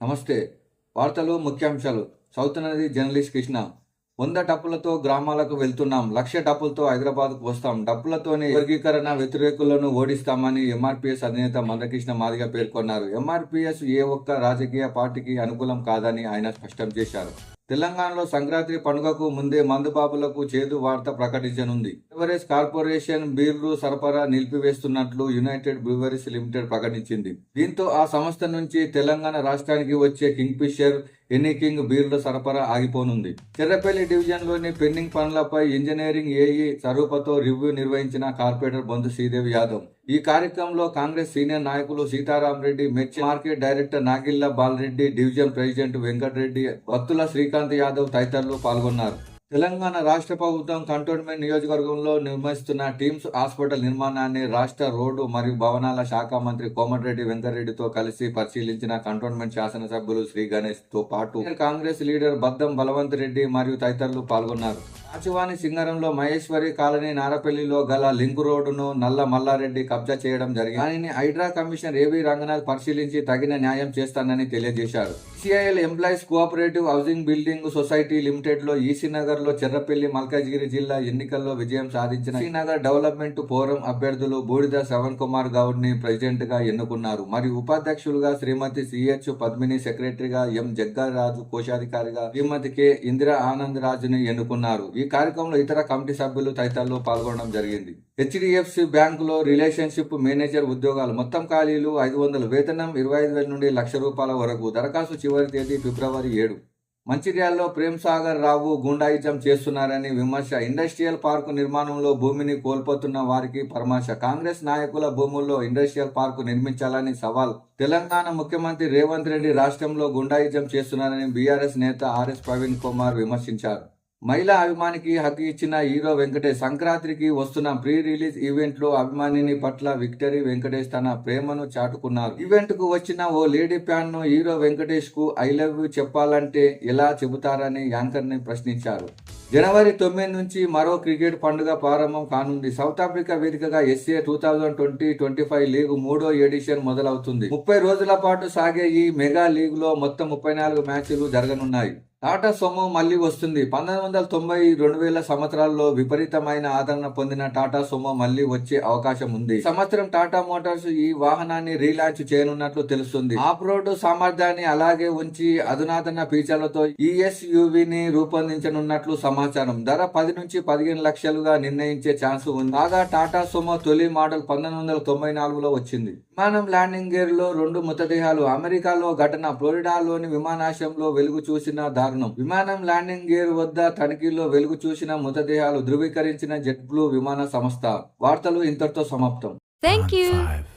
నమస్తే. వార్తలు ముఖ్యాంశాలు. చదువుతున్నది జర్నలిస్ట్ కృష్ణ. వంద టప్పులతో గ్రామాలకు వెళ్తున్నాం. లక్ష డప్పులతో హైదరాబాద్కు వస్తాం. డప్పులతోనే వర్గీకరణ వ్యతిరేకులను ఓడిస్తామని ఎంఆర్పీఎస్ అధినేత మందకృష్ణ మాదిగ పేర్కొన్నారు. ఎంఆర్పీఎస్ ఏ ఒక్క రాజకీయ పార్టీకి అనుకూలం కాదని ఆయన స్పష్టం చేశారు. తెలంగాణలో సంక్రాంతి పండుగకు ముందే మందుబాబులకు చేదు వార్త ప్రకటించనుంది. బ్రివరీస్ కార్పొరేషన్ బీర్లు సరఫరా నిలిపివేస్తున్నట్లు యునైటెడ్ బ్రివరీస్ లిమిటెడ్ ప్రకటించింది. దీంతో ఆ సంస్థ నుంచి తెలంగాణ రాష్ట్రానికి వచ్చే కింగ్ఫిషర్ ఎన్నికింగ్ బీర్ల సరఫరా ఆగిపోనుంది. చెర్రపల్లి డివిజన్లోని పెండింగ్ పనులపై ఇంజనీరింగ్ ఏఈ స్వరూపతో రివ్యూ నిర్వహించిన కార్పొరేటర్ బంధు శ్రీదేవి యాదవ్. ఈ కార్యక్రమంలో కాంగ్రెస్ సీనియర్ నాయకులు Sitaram Reddy mirchi market director Nagilla Balreddy division president Venkatareddy Vattula Srikanth Yadav తదితరులు పాల్గొన్నారు. తెలంగాణ రాష్ట్ర ప్రభుత్వం కంటోన్మెంట్ నియోజకవర్గంలో నిర్మిస్తున్న టీమ్స్ హాస్పిటల్ నిర్మాణాన్ని రాష్ట్ర రోడ్డు మరియు భవనాల శాఖ మంత్రి కోమటిరెడ్డి వెంకటరెడ్డితో కలిసి పరిశీలించిన కంటోన్మెంట్ శాసనసభ్యులు శ్రీ గణేష్తో పాటు కాంగ్రెస్ లీడర్ బద్దం బలవంత్ రెడ్డి మరియు తదితరులు పాల్గొన్నారు. రాజవాణి సింగరంలో మహేశ్వరి కాలనీ నారపల్లిలో గల లింక్ రోడ్డును నల్ల మల్లారెడ్డి కబ్జా చేయడం జరిగింది. దానిని హైడ్రా కమిషనర్ ఏవి రంగనాథ్ పరిశీలించి తగిన న్యాయం చేస్తానని తెలియజేశారు. HCIL employees cooperative housing building society లిమిటెడ్లో EC లో చెర్రపల్లి మల్కాజ్గిరి జిల్లా ఎన్నికల్లో విజయం సాధించిన శ్రీనగర్ డెవలప్మెంట్ ఫోరం అభ్యర్థులు బూడిద శ్రవణ్ కుమార్ గౌడ్ని ప్రెసిడెంట్గా ఎన్నుకున్నారు. మరియు ఉపాధ్యక్షులుగా శ్రీమతి సిహెచ్ పద్మిని సెక్రటరీగా ఎం. జగ్గారాజు కోశాధికారిగా శ్రీమతి కె. ఇందిరా ఆనంద్ రాజుని ఎన్నుకున్నారు. ఈ కార్యక్రమంలో ఇతర కమిటీ సభ్యులు తదితరులు పాల్గొనడం జరిగింది. హెచ్డిఎఫ్సి బ్యాంకులో రిలేషన్షిప్ మేనేజర్ ఉద్యోగాలు మొత్తం ఖాళీలు ఐదు వందల వేతనం ఇరవై ఐదు వేల నుండి లక్ష రూపాయల వరకు. దరఖాస్తు చివరి తేదీ ఫిబ్రవరి ఏడు. మంచిర్యాలలో ప్రేమ్ సాగర్ రావు గుండాయిజం చేస్తున్నారని విమర్శ. ఇండస్ట్రియల్ పార్కు నిర్మాణంలో భూమిని కోల్పోతున్న వారికి పరామర్శ. కాంగ్రెస్ నాయకుల భూముల్లో ఇండస్ట్రియల్ పార్కు నిర్మించాలని సవాల్. తెలంగాణ ముఖ్యమంత్రి రేవంత్ రెడ్డి రాష్ట్రంలో గుండాయిజం చేస్తున్నారని బీఆర్ఎస్ నేత ఆర్ఎస్ ప్రవీణ్ కుమార్ విమర్శించారు. మహిళా అభిమానికి హక్కు ఇచ్చిన హీరో వెంకటేష్. సంక్రాంతికి వస్తున్న ప్రీ రిలీజ్ ఈవెంట్లో అభిమానిని పట్ల విక్టరీ వెంకటేష్ తన ప్రేమను చాటుకున్నారు. ఈవెంట్కు వచ్చిన ఓ లేడీ ఫ్యాన్ను హీరో వెంకటేష్కు ఐ లవ్ యూ చెప్పాలంటే ఎలా చెబుతారని యాంకర్ని ప్రశ్నించారు. జనవరి తొమ్మిది నుంచి మరో క్రికెట్ పండుగ ప్రారంభం కానుంది. సౌత్ ఆఫ్రికా వేదికగా SA two thousand twenty twenty five league మూడో ఎడిషన్ మొదలవుతుంది. ముప్పై రోజుల పాటు సాగే ఈ మెగా లీగ్లో మొత్తం ముప్పై నాలుగు మ్యాచ్లు జరగనున్నాయి. టాటా సొమో మళ్ళీ వస్తుంది. పంతొమ్మిది వందల తొంభై రెండు వేల సంవత్సరాల్లో విపరీతమైన ఆదరణ పొందిన టాటా సొమ్ము మళ్ళీ వచ్చే అవకాశం ఉంది. సంవత్సరం టాటా మోటార్స్ ఈ వాహనాన్ని రీలాంచ్ చేయనున్నట్లు తెలుస్తుంది. ఆఫ్ రోడ్ సామర్థ్యాన్ని అలాగే ఉంచి అధునాతన ఫీచర్లతో ఈఎస్యువి ని రూపొందించనున్నట్లు సమాచారం. ధర పది నుంచి పదిహేను లక్షలుగా నిర్ణయించే ఛాన్స్ ఉంది. కాగా టాటా సొమో తొలి మోడల్ పంతొమ్మిది వందల తొంభై నాలుగులో వచ్చింది. విమానం ల్యాండింగ్ గేర్లో రెండు మృతదేహాలు. అమెరికాలో ఘటన ఫ్లోరిడాలోని విమానాశ్రయంలో వెలుగు చూసిన దారుణం విమానం ల్యాండింగ్ గేర్ వద్ద తనిఖీల్లో వెలుగు చూసిన మృతదేహాలు ధృవీకరించిన జెట్ బ్లూ విమాన సంస్థ. వార్తలు ఇంతటితో సమాప్తం. You. Five,